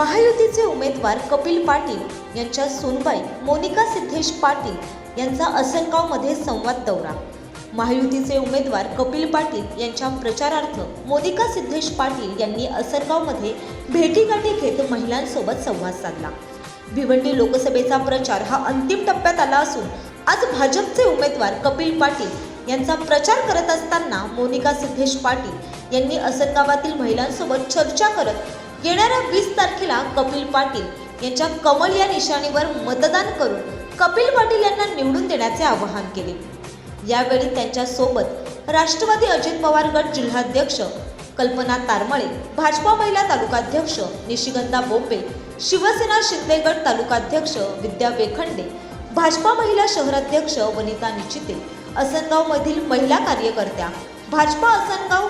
महायुतीचे उमेदवार कपिल पाटील यांच्या सोनबाई मोनिका सिद्धेश पाटील यांचा असनगावमध्ये संवाद दौरा. महायुतीचे उमेदवार कपिल पाटील यांच्या प्रचारार्थ मोनिका सिद्धेश पाटील यांनी असरगावमध्ये भेटीगाठी घेत महिलांसोबत संवाद साधला. भिवंडी लोकसभेचा प्रचार हा अंतिम टप्प्यात आला असून आज भाजपचे उमेदवार कपिल पाटील यांचा प्रचार करत असताना मोनिका सिद्धेश पाटील यांनी असरगावातील महिलांसोबत चर्चा करत येणाऱ्या वीस तारखेला कपिल पाटील यांच्या कमल या निशाणीवर मतदान करून कपिल पाटील यांना निवडून देण्याचे आवाहन केले. यावेळी त्यांच्यासोबत राष्ट्रवादी अजित पवार गट जिल्हाध्यक्ष कल्पना तारमळे भाजपा महिला तालुकाध्यक्ष निशिगंधा बोंबे शिवसेना शिंदे गट तालुकाध्यक्ष विद्या वेखंडे भाजपा महिला शहराध्यक्ष वनिता निचिते असनगावमधील महिला कार्यकर्त्या भाजपा असनगाव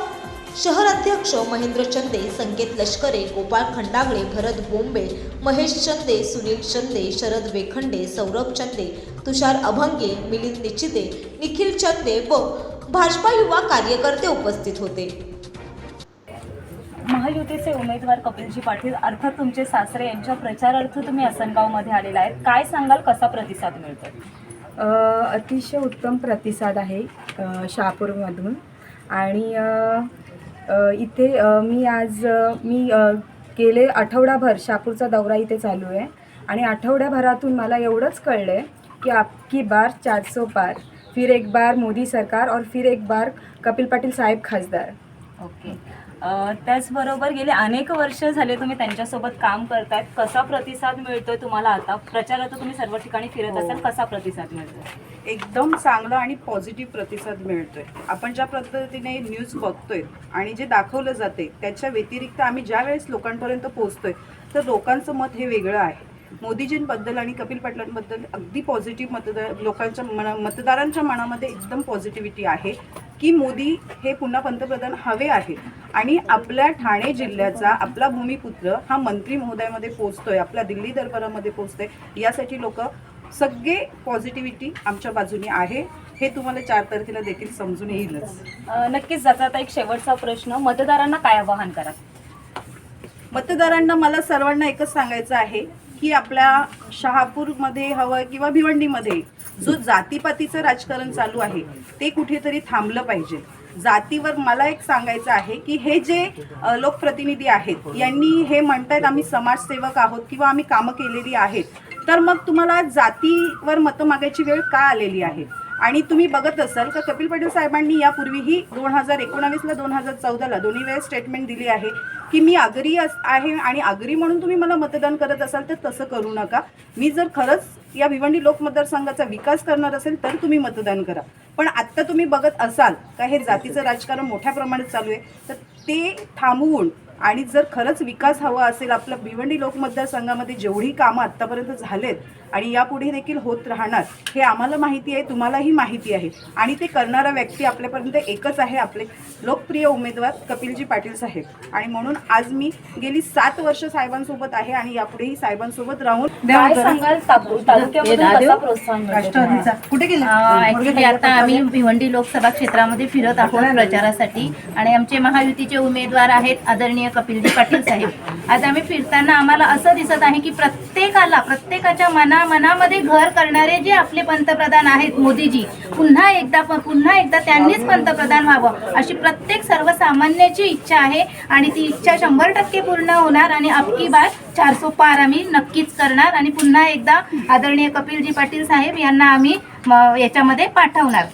शहराध्यक्ष महेंद्र चंदे संकेत लष्करे गोपाळ खंडागळे भरत बोंबे महेश चंदे सुनील चंदे शरद वेखंडे सौरभ चंदे तुषार अभंगे मिलिंद निचिते निखिल चंदे व भाजपा युवा कार्यकर्ते उपस्थित होते. महायुतीचे उमेदवार कपिलजी पाटील अर्थात तुमचे सासरे यांच्या प्रचारार्थ तुम्ही असनगावमध्ये आलेला आहेत. काय सांगाल? कसा प्रतिसाद मिळतोय अ, अतिशय उत्तम प्रतिसाद आहे शहापूरमधून. आणि इथे मी आज मी गेले आठवडाभर शापूरचा दौरा इथे चालू आहे. आणि आठवड्याभरातून मला एवढंच कळलं आहे की आपकी बार चारसो पार फिर एक बार मोदी सरकार और फिर एक बार कपिल पाटील साहेब खासदार. ओके. अं, त्याचबरोबर गेले अनेक वर्ष झाले तुम्ही त्यांच्यासोबत काम करतायत. कसा प्रतिसाद मिळतोय तुम्हाला आता? प्रचारार्थ तुम्ही सर्व ठिकाणी फिरत हो. असाल कसा प्रतिसाद मिळतोय? एकदम चांगला आणि पॉझिटिव्ह प्रतिसाद मिळतोय. आपण ज्या पद्धतीने न्यूज बघतोय आणि जे दाखवलं जाते त्याच्या व्यतिरिक्त आम्ही ज्या वेळेस लोकांपर्यंत पोहोचतोय तर लोकांचं मत हे वेगळं आहे. मोदीजींबद्दल आणि कपिल पाटलांबद्दल अगदी पॉझिटिव्ह मतदार लोकांच्या मना मतदारांच्या मनामध्ये एकदम पॉझिटिव्हिटी आहे. की मोदी हे पुन्हा पंतप्रधान हवे आहे आणि आपल्या ठाणे जिल्ह्याचा आपला भूमिपुत्र हा मंत्री महोदयामध्ये पोहोचतोय आपल्या दिल्ली दरबारामध्ये पोहोचतोय. यासाठी लोक सगळे पॉझिटिव्हिटी आमच्या बाजूने आहे. हे तुम्हाला चार तारखेला देखील समजून येईलच. नक्कीच जाता आता एक शेवटचा प्रश्न. मतदारांना काय आवाहन करा? मतदारांना मला सर्वांना एकच सांगायचं आहे की आपल्या शहापूरमध्ये हवं किंवा भिवंडीमध्ये जो जातीपातीचं राजकारण चालू आहे ते कुठेतरी थांबलं पाहिजे. जातीवर मला एक सांगायचं आहे की हे जे लोकप्रतिनिधी आहेत यांनी हे म्हणतायत आम्ही समाजसेवक आहोत किंवा आम्ही कामं केलेली आहेत तर मग तुम्हाला जातीवर मतं मागायची वेळ का आलेली आहे? आणि तुम्ही बघत असाल का कपिल पाटील साहेबांनी यापूर्वीही दोन हजार एकोणावीसला दोन हजार चौदाला दोन्ही वेळेस स्टेटमेंट दिली आहे की मी आगरी अस आहे आणि आगरी म्हणून तुम्ही मला मतदान करत असाल तर तसं करू नका. मी जर खरंच या भिवंडी लोक मतदारसंघाचा विकास करणार असेल तर तुम्ही मतदान करा. पण आत्ता तुम्ही बघत असाल का हे जातीचं राजकारण मोठ्या प्रमाणात चालू आहे तर ते थांबवून आणि जर खरंच विकास हवा असेल आपलं भिवंडी लोक मतदारसंघामध्ये जेवढी कामं आत्तापर्यंत झालेत आणि यापुढे देखील होत राहणार हे आम्हाला माहिती आहे तुम्हालाही माहिती आहे. आणि ते करणारा व्यक्ती आपल्यापर्यंत एकच आहे आपले लोकप्रिय उमेदवार कपिलजी पाटील साहेब. आणि म्हणून आज मी गेली सात वर्ष साहेबांसोबत आहे आणि यापुढेही साहेबांसोबत राहून काय सांगाल? कुठे गेले? ऍक्च्युली आता आम्ही भिवंडी लोकसभा क्षेत्रामध्ये फिरत आहोत प्रचारासाठी. आणि आमचे महायुतीचे उमेदवार आहेत आदरणीय कपिलजी पाटील साहेब. आज आम्ही फिरताना आम्हाला असं दिसत आहे की प्रत्येकाला प्रत्येकाच्या मना मनामध्ये घर करणारे जे आपले पंतप्रधान आहेत मोदीजी पुन्हा एकदा पुन्हा एकदा त्यांनीच पंतप्रधान व्हावं अशी प्रत्येक सर्वसामान्याची इच्छा आहे आणि ती इच्छा शंभर टक्के पूर्ण होणार आणि अबकी बार चारसो पार आम्ही नक्कीच करणार आणि पुन्हा एकदा आदरणीय कपिलजी पाटील साहेब यांना आम्ही याच्यामध्ये पाठवणार.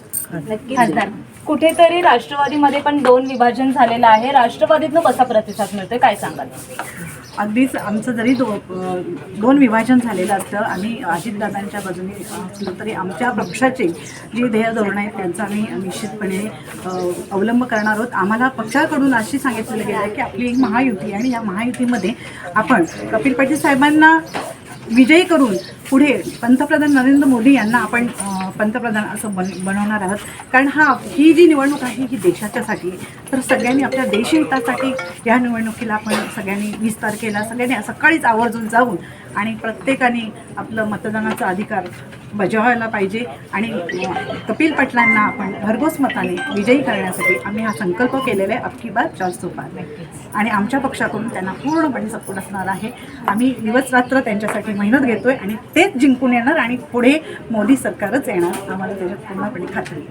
कुठेतरी राष्ट्रवादीमध्ये पण दोन विभाजन झालेलं आहे. राष्ट्रवादीतनं कसा प्रतिसाद मिळतोय? काय सांगाल? अगदीच आमचं जरी दो दोन विभाजन झालेलं असतं आम्ही अजितदादांच्या बाजूने असलं तरी आमच्या पक्षाचे जे ध्येय धोरण आहेत त्यांचा आम्ही निश्चितपणे अवलंब करणार आहोत. आम्हाला पक्षाकडून अशी सांगितलेलं गेलं आहे की आपली एक महायुती आणि या महायुतीमध्ये आपण कपिल पाटील साहेबांना विजयी करून पुढे पंतप्रधान नरेंद्र मोदी यांना आपण पंतप्रधान असं बन बनवणार आहोत. कारण हा ही जी निवडणूक आहे ही देशाच्यासाठी तर सगळ्यांनी आपल्या देशहितासाठी या निवडणुकीला आपण सगळ्यांनी विस्तार केला. सगळ्यांनी सकाळीच आवर्जून जाऊन आणि प्रत्येकाने आपलं मतदानाचा अधिकार बजावायला पाहिजे. आणि कपिल पाटलांना आपण भरघोस मताने विजयी करण्यासाठी आम्ही हा संकल्प केलेला आहे. अख्खी बात चारसो पार आणि आमच्या पक्षाकडून त्यांना पूर्णपणे सपोर्ट असणार आहे. आम्ही दिवस रात्र त्यांच्यासाठी मेहनत घेतोय आणि तेच जिंकून येणार आणि पुढे मोदी सरकारच येणार. आम्हाला त्याच्यात पूर्णपणे खात्री